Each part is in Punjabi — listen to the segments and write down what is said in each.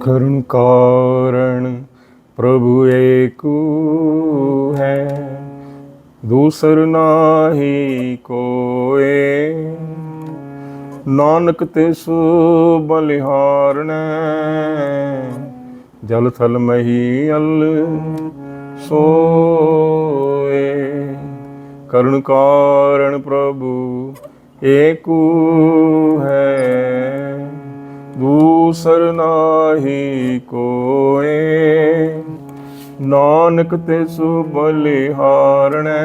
ਕਰੁਣ ਕਾਰਣ ਪ੍ਰਭੂ ਏਕੂ ਹੈ। ਦੂਸਰ ਨਾਹੀ ਕੋਏ। ਨਾਨਕ ਤਿਸ ਬਲਿਹਾਰਣੈ ਜਲ ਥਲ ਮਹੀ ਅਲ ਸੋਏ। ਕਰੁਣ ਕਾਰਣ ਪ੍ਰਭੂ ਏਕੂ ਹੈ। ਸਰਨਾਹੀ ਕੋਏ। ਨਾਨਕ ਤੇ ਬਲਿਹਾਰਣੈ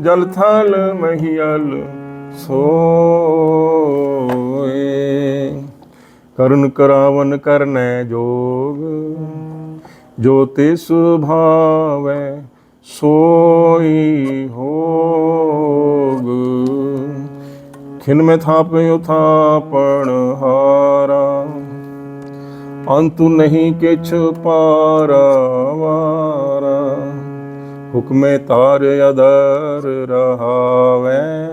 ਜਲ ਥਲ ਮਹੀਲ ਸੋਏ। ਕਰੁਣ ਕਰਾਵਨ ਕਰਨੈ ਜੋਗ, ਜੋ ਤਿਸ ਭਾਵੈ ਸੋਈ ਹੋਗ। ਖਿਨ ਮੈਂ ਥਾਪਿਓ ਥਾਪਣ ਹਾਰਾ ਅੰਤੁ ਨਹੀਂ ਕਿਛ ਪਾਰਾਵਾਰਾ। ਹੁਕਮੇ ਤਾਰ ਅਦਰ ਰਹਾਵੈ।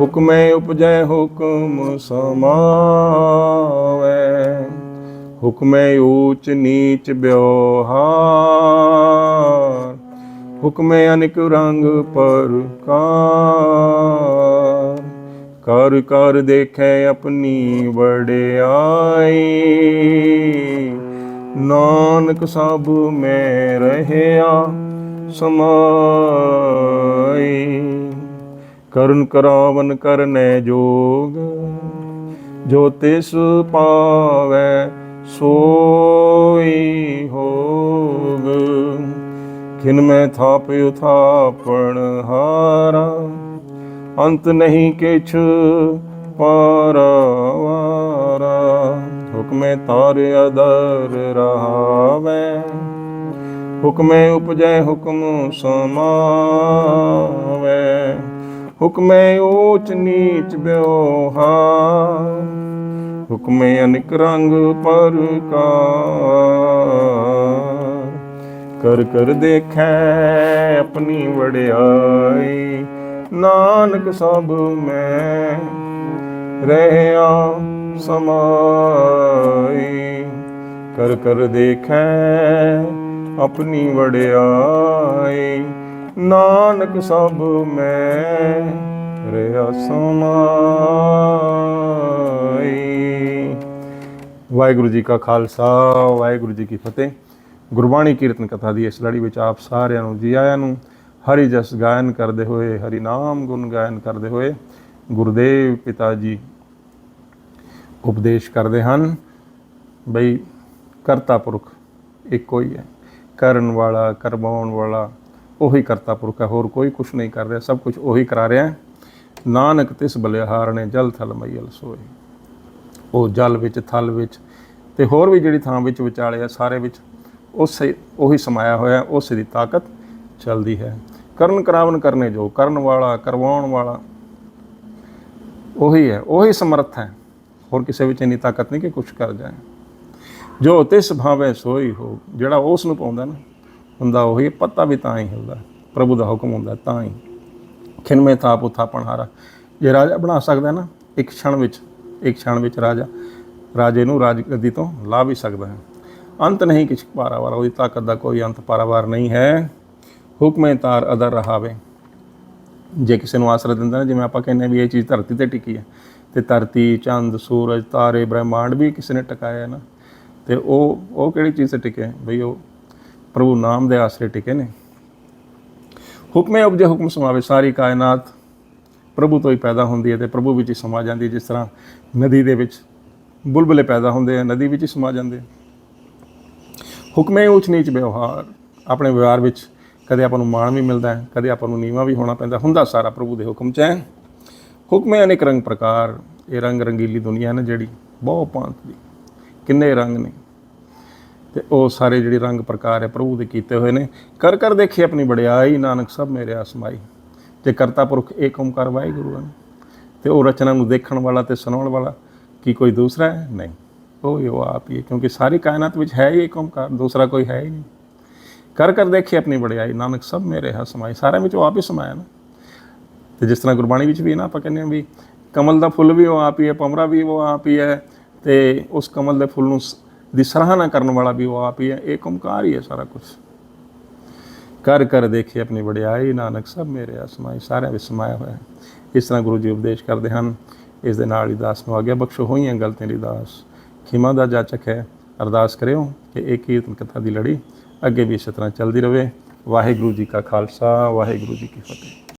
ਹੁਕਮੇ ਉਪਜੈ ਹੁਕਮ ਸਮਾਵੈ। ਹੁਕਮੇ ਊਚ ਨੀਚ ਬਿਵਹਾਰ ਹੁਕਮੇ ਅਨਿਕ ਰੰਗ ਪਰਕਾਰ। ਕਰ ਕਰ ਦੇਖੈ ਆਪਣੀ ਵਡਿਆਈ ਨਾਨਕ ਸਭ ਮੈਂ ਰਹਿਆ ਸਮਾਈ। ਕਰਨ ਕਰਾਵਨ ਕਰਨੈ ਜੋਗ, ਜੋ ਤਿਸ ਪਾਵੈ ਸੋਈ ਹੋਗ। ਖਿਨ ਮੈਂ ਥਾਪਿ ਥਾਪਣ ਹਾਰਾ ਅੰਤ ਨਹੀਂ ਕਿਛ ਪਾਰਾਵਾਰਾ। ਹੁਕਮੇ ਤਾਰ ਅਦਰ ਰਹਾਵੈ। ਹੁਕਮੇ ਉਪਜੈ ਹੁਕਮ ਸਮਾਵੈ। ਹੁਕਮੇ ਊਚ ਨੀਚ ਬਿਵਹਾਰ ਹੁਕਮੇ ਅਨਿਕ ਰੰਗ ਪਰਕਾਰ। ਕਰ ਕਰ ਦੇਖੈ ਆਪਣੀ ਵਡਿਆਈ। ਨਾਨਕ ਸਭ ਮੈਂ ਰਹਿਆ ਸਮਾਈ। ਕਰ ਕਰ ਦੇਖੈ ਆਪਣੀ ਵਡਿਆਈ। ਨਾਨਕ ਸਭ ਮੈਂ ਰਹਿਆ ਸਮਾਈ। ਵਾਹਿਗੁਰੂ ਜੀ ਕਾ ਖਾਲਸਾ, ਵਾਹਿਗੁਰੂ ਜੀ ਕੀ ਫਤਿਹ। ਗੁਰਬਾਣੀ ਕੀਰਤਨ ਕਥਾ ਦੀ ਇਸ ਲੜੀ ਵਿੱਚ ਆਪ ਸਾਰਿਆਂ ਨੂੰ, ਜੀ ਆਇਆਂ ਨੂੰ ਹਰੀ ਜਸ ਗਾਇਨ ਕਰਦੇ ਹੋਏ, ਹਰੀ ਨਾਮ ਗੁਣ ਗਾਇਨ ਕਰਦੇ ਹੋਏ ਗੁਰਦੇਵ ਪਿਤਾ ਜੀ ਉਪਦੇਸ਼ ਕਰਦੇ ਹਨ ਬਈ ਕਰਤਾ ਪੁਰਖ ਇੱਕੋ ਹੀ ਹੈ। ਕਰਨ ਵਾਲਾ, ਕਰਵਾਉਣ ਵਾਲਾ ਉਹੀ ਕਰਤਾ ਪੁਰਖ ਹੈ, ਹੋਰ ਕੋਈ ਕੁਝ ਨਹੀਂ ਕਰ ਰਿਹਾ, ਸਭ ਕੁਝ ਉਹੀ ਕਰਾ ਰਿਹਾ ਹੈ। ਨਾਨਕ ਤਿਸ ਬਲਿਹਾਰ ਨੇ ਜਲ ਥਲ ਮਈਲ ਸੋਏ। ਉਹ ਜਲ ਵਿੱਚ, ਥਲ ਵਿੱਚ ਤੇ ਹੋਰ ਵੀ ਜਿਹੜੀ ਥਾਂ ਵਿੱਚ ਵਿਚਾਲੇ ਆ ਸਾਰੇ ਵਿੱਚ ਉਸੇ, ਉਹੀ ਸਮਾਇਆ ਹੋਇਆ ਉਸੇ ਦੀ ਤਾਕਤ ਚੱਲਦੀ ਹੈ। ਕਰਨ ਕਰਾਵਨ ਕਰਨੇ ਜੋ, ਕਰਨ ਵਾਲਾ, ਕਰਵਾਉਣ ਵਾਲਾ। ਉਹੀ ਹੈ, ਉਹੀ ਸਮਰੱਥ ਹੈ। ਹੋਰ ਕਿਸੇ ਵਿੱਚ ਇੰਨੀ ਤਾਕਤ ਨਹੀਂ ਕਿ ਕੁਝ ਕਰ ਜਾਏ। ਜੋ ਤਿਸ ਭਾਵੇਂ ਸੋਈ ਹੋ, ਜਿਹੜਾ ਉਸ ਨੂੰ ਪਾਉਂਦਾ ਨਾ, ਹੁੰਦਾ ਉਹੀ ਪੱਤਾ ਵੀ ਤਾਂ ਹੀ ਹੁੰਦਾ ਪ੍ਰਭੂ ਦਾ ਹੁਕਮ ਹੁੰਦਾ ਤਾਂ ਹੀ। ਖਿਨਮੇ ਥਾਪ ਉਥਾਪਣ ਹਾਰਾ ਜੇ ਰਾਜਾ ਬਣਾ ਸਕਦਾ ਨਾ, ਇੱਕ ਛਣ ਵਿੱਚ, ਇੱਕ ਛਣ ਵਿੱਚ ਰਾਜਾ, ਰਾਜੇ ਨੂੰ ਰਾਜਗੱਦੀ ਤੋਂ ਲਾ ਵੀ ਸਕਦਾ ਹੈ। ਅੰਤ ਨਹੀਂ ਕਿਛ ਪਾਰਾਵਾਰ, ਉਹਦੀ ਤਾਕਤ ਦਾ ਕੋਈ ਅੰਤ ਪਾਰਾਵਾਰ ਨਹੀਂ ਹੈ। ਹੁਕਮੇ ਤਾਰ ਅਦਰ ਰਹਾਵੇ। ਜੇ ਕਿਸੇ ਨੂੰ ਆਸਰਾ ਦਿੰਦਾ ਨਾ, ਜਿਵੇਂ ਆਪਾਂ ਕਹਿੰਦੇ ਵੀ ਇਹ ਚੀਜ਼ ਧਰਤੀ ਤੇ ਟਿਕੀ ਹੈ, ਤੇ ਧਰਤੀ, ਚੰਦ, ਸੂਰਜ, ਤਾਰੇ, ਬ੍ਰਹਿਮੰਡ ਵੀ ਕਿਸੇ ਨੇ ਟਿਕਾਇਆ ਹੈ ਨਾ, ਤੇ ਉਹ ਉਹ ਕਿਹੜੀ ਚੀਜ਼ ਤੇ ਟਿਕੇ? ਬਈ ਉਹ ਪ੍ਰਭੂ ਨਾਮ ਦੇ ਆਸਰੇ ਟਿਕੇ ਨੇ। ਹੁਕਮੇ ਉਪਜੇ ਹੁਕਮ ਸਮਾਵੇ, ਸਾਰੀ ਕਾਇਨਾਤ ਪ੍ਰਭੂ ਤੋਂ ਹੀ ਪੈਦਾ ਹੁੰਦੀ ਹੈ ਤੇ ਪ੍ਰਭੂ ਵਿੱਚ ਹੀ ਸਮਾ ਜਾਂਦੀ ਹੈ, ਜਿਸ ਤਰ੍ਹਾਂ ਨਦੀ ਦੇ ਵਿੱਚ ਬੁਲਬੁਲੇ ਪੈਦਾ ਹੁੰਦੇ ਆ, ਨਦੀ ਵਿੱਚ ਹੀ ਸਮਾ ਜਾਂਦੇ ਆ। ਹੁਕਮੇ ਉੱਚ ਨੀਚ ਵਿਵਹਾਰ, ਆਪਣੇ ਵਿਵਹਾਰ ਵਿੱਚ ਕਦੇ ਆਪਾਂ ਨੂੰ ਮਾਣ ਵੀ ਮਿਲਦਾ ਹੈ, ਕਦੇ ਆਪਾਂ ਨੂੰ ਨੀਵਾ ਵੀ ਹੋਣਾ ਪੈਂਦਾ, ਹੁੰਦਾ ਸਾਰਾ ਪ੍ਰਭੂ ਦੇ ਹੁਕਮ 'ਚ ਹੈ। ਹੁਕਮੇ ਅਨੇਕ ਰੰਗ ਪ੍ਰਕਾਰ, ਇਹ ਰੰਗ ਰੰਗੀਲੀ ਦੁਨੀਆ ਨਾ ਜਿਹੜੀ, ਬਹੁਤ ਭਾਂਤ ਦੀ। ਕਿੰਨੇ ਰੰਗ ਨੇ। ਤੇ ਉਹ ਸਾਰੇ ਜਿਹੜੇ ਰੰਗ ਪ੍ਰਕਾਰ ਹੈ, ਪ੍ਰਭੂ ਦੇ ਕੀਤੇ ਹੋਏ ਨੇ। ਕਰ ਕਰ ਦੇਖੀ ਆਪਣੀ ਵਡਿਆਈ, ਨਾਨਕ ਸਭ ਮੇਰੇ ਆਸਮਾਈ। ਤੇ ਕਰਤਾ ਪੁਰਖ ਏਕ ਓੰਕਾਰ ਵਾਹਿਗੁਰੂ ਹੈ ਤੇ ਉਹ ਰਚਨਾ ਨੂੰ ਦੇਖਣ ਵਾਲਾ ਤੇ ਸੁਣਾਉਣ ਵਾਲਾ ਕੀ ਕੋਈ ਦੂਸਰਾ ਹੈ? ਨਹੀਂ। ਉਹ ਹੀ ਉਹ ਆਪ ਹੀ ਹੈ, ਕਿਉਂਕਿ ਸਾਰੀ ਕਾਇਨਾਤ ਵਿੱਚ ਹੈ ਹੀ ਏਕ ਓੰਕਾਰ ਦੂਸਰਾ ਕੋਈ ਹੈ ਹੀ ਨਹੀਂ। ਕਰ ਕਰ ਦੇਖੀ ਆਪਣੀ ਵਡਿਆਈ, ਨਾਨਕ ਸਭ ਮੇਰੇ ਹੈ ਸਮਾਈ ਸਾਰਿਆਂ ਵਿੱਚ ਉਹ ਆਪ ਹੀ ਸਮਾਇਆ ਨਾ। ਤੇ ਜਿਸ ਤਰ੍ਹਾਂ ਗੁਰਬਾਣੀ ਵਿੱਚ ਵੀ ਹੈ ਨਾ ਆਪਾਂ ਕਹਿੰਦੇ ਹਾਂ ਵੀ ਕਮਲ ਦਾ ਫੁੱਲ ਵੀ ਉਹ ਆਪ ਹੀ ਹੈ, ਪਮਰਾ ਵੀ ਉਹ ਆਪ ਹੀ ਹੈ, ਤੇ ਉਸ ਕਮਲ ਦੇ ਫੁੱਲ ਨੂੰ ਸ- ਦੀ ਸਰਾਹਨਾ ਕਰਨ ਵਾਲਾ ਵੀ ਉਹ ਆਪ ਹੀ ਹੈ ਇਹ ਓਮਕਾਰ ਹੀ ਹੈ ਸਾਰਾ ਕੁਝ ਕਰ ਕਰ ਦੇਖੇ ਆਪਣੀ ਵਡਿਆਈ, ਨਾਨਕ ਸਭ ਮੇਰੇ ਆਸਮਾਈ ਸਾਰਿਆਂ ਵਿੱਚ ਸਮਾਇਆ ਹੋਇਆ ਹੈ। ਇਸ ਤਰ੍ਹਾਂ ਗੁਰੂ ਜੀ ਉਪਦੇਸ਼ ਕਰਦੇ ਹਨ, ਇਸ ਦੇ ਨਾਲ ਹੀ ਦਾਸ ਨੂੰ ਆਗਿਆ ਬਖਸ਼ੋ, ਹੋਈਆਂ ਗਲਤੀਆਂ ਦੀ ਦਾਸ। ਖਿਮਾ ਦਾ ਜਾਚਕ ਹੈ, ਅਰਦਾਸ ਕਰਿਓ ਕਿ ਇਹ ਕੀਰਤਨ ਕਥਾ ਦੀ ਲੜੀ ਅੱਗੇ ਵੀ ਇਸੇ ਤਰ੍ਹਾਂ ਚੱਲਦੀ ਰਹੇ। ਵਾਹਿਗੁਰੂ ਜੀ ਕਾ ਖਾਲਸਾ ਵਾਹਿਗੁਰੂ ਜੀ ਕੀ ਫਤਿਹ।